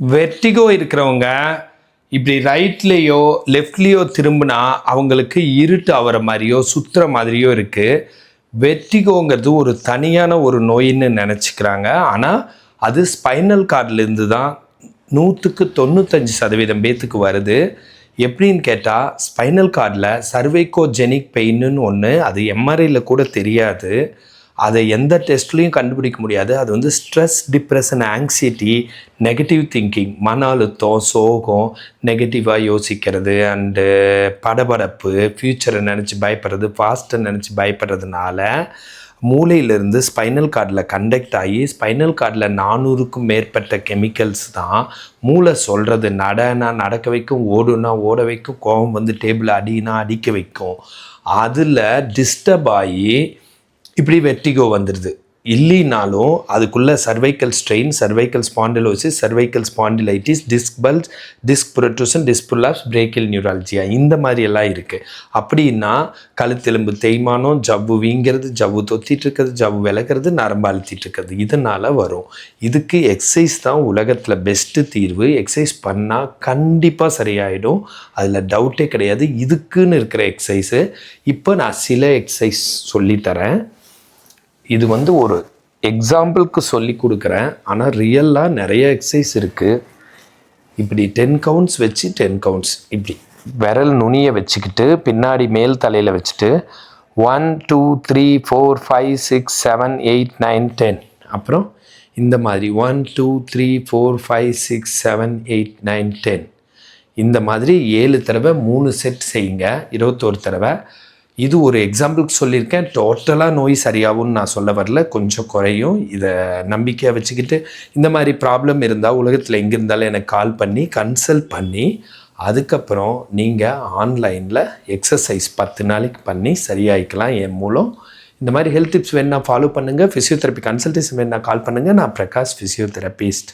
Vertigo இருக்கிறவங்க இப்படி ரைட்லேயோ லெஃப்ட்லேயோ திரும்பினா அவங்களுக்கு இருட்டு ஆகிற மாதிரியோ சுற்றுற மாதிரியோ இருக்குது வெர்டிகோங்கிறது ஒரு தனியான ஒரு நோயின்னு நினச்சிக்கிறாங்க. ஆனால் அது ஸ்பைனல் கார்ட்லேருந்து தான் நூற்றுக்கு தொண்ணூத்தஞ்சு சதவீதம் பேத்துக்கு வருது. எப்படின்னு கேட்டால் ஸ்பைனல் கார்டில் சர்வைக்கோஜெனிக் பெயின்னு ஒன்று அது எம்ஆர்ஐயில் கூட தெரியாது. அதை எந்த டெஸ்ட்லேயும் கண்டுபிடிக்க முடியாது. அது வந்து stress depression anxiety negative thinking மன அழுத்தம் சோகம் நெகட்டிவாக யோசிக்கிறது அண்டு படபடப்பு ஃப்யூச்சரை நினச்சி பயப்படுறது ஃபாஸ்ட்டை நினச்சி பயப்படுறதுனால மூளையிலிருந்து ஸ்பைனல் கார்டில் கண்டக்ட் ஆகி ஸ்பைனல் கார்டில் நானூறுக்கும் மேற்பட்ட கெமிக்கல்ஸ் தான் மூளை சொல்கிறது நடனா நடக்க வைக்கும் ஓடுனா ஓட வைக்கும் கோபம் வந்து டேபிள் அடினா அடிக்க வைக்கும். அதில் டிஸ்டர்ப் ஆகி இப்படி வெர்டிகோ வந்துடுது இல்லைனாலும் அதுக்குள்ளே cervical strain cervical spondylosis cervical spondylitis disc bulge disc protrusion disc prolapse பிரேக்கில் நியூராலஜியா இந்த மாதிரி எல்லாம் இருக்குது அப்படின்னா கழுத்தெலும்பு தேய்மானம் ஜவ்வு வீங்கிறது ஜவ்வு தொத்திட்டு இருக்கிறது ஜவ்வு விளக்குறது நரம்பு அழுத்திட்டு இருக்கிறது. இதனால் வரும். இதுக்கு எக்ஸசைஸ் தான் உலகத்தில் பெஸ்ட்டு தீர்வு. எக்ஸசைஸ் பண்ணால் கண்டிப்பாக சரியாயிடும். அதில் டவுட்டே கிடையாது. இதுக்குன்னு இருக்கிற எக்ஸசைஸு இப்போ நான் சில எக்ஸசைஸ் சொல்லித்தரேன் இது வந்து ஒரு எக்ஸாம்பிளுக்கு சொல்லி கொடுக்குறேன். ஆனால் ரியலாக நிறைய எக்ஸசைஸ் இருக்குது இப்படி டென் கவுண்ட்ஸ் வச்சு டென் கவுண்ட்ஸ் இப்படி விரல் நுனியை வச்சுக்கிட்டு பின்னாடி மேல் தலையில் வச்சுட்டு one two three four five six seven eight nine ten அப்புறம் இந்த மாதிரி one two three four five six seven eight nine ten இந்த மாதிரி ஏழு தடவை மூணு செட் செய்யுங்க. இருபத்தோரு தடவை. இது ஒரு எக்ஸாம்பிளுக்கு சொல்லியிருக்கேன். டோட்டலாக நோய் சரியாகும்னு நான் சொல்ல வரல. கொஞ்சம் குறையும். இதை நம்பிக்கையாக வச்சுக்கிட்டு இந்த மாதிரி ப்ராப்ளம் இருந்தால் உலகத்தில் எங்கே இருந்தாலும் எனக்கு கால் பண்ணி கன்சல்ட் பண்ணி அதுக்கப்புறம் நீங்கள் ஆன்லைனில் எக்ஸசைஸ் பத்து நாளைக்கு பண்ணி சரியாயிக்கலாம் என் மூலம். இந்த மாதிரி ஹெல்த் டிப்ஸ் வேணா ஃபாலோ பண்ணுங்கள் ஃபிசியோதெரப்பி கன்சல்டேஷன் வேணால் கால் பண்ணுங்கள் நான் பிரகாஷ் ஃபிசியோதெரபிஸ்ட்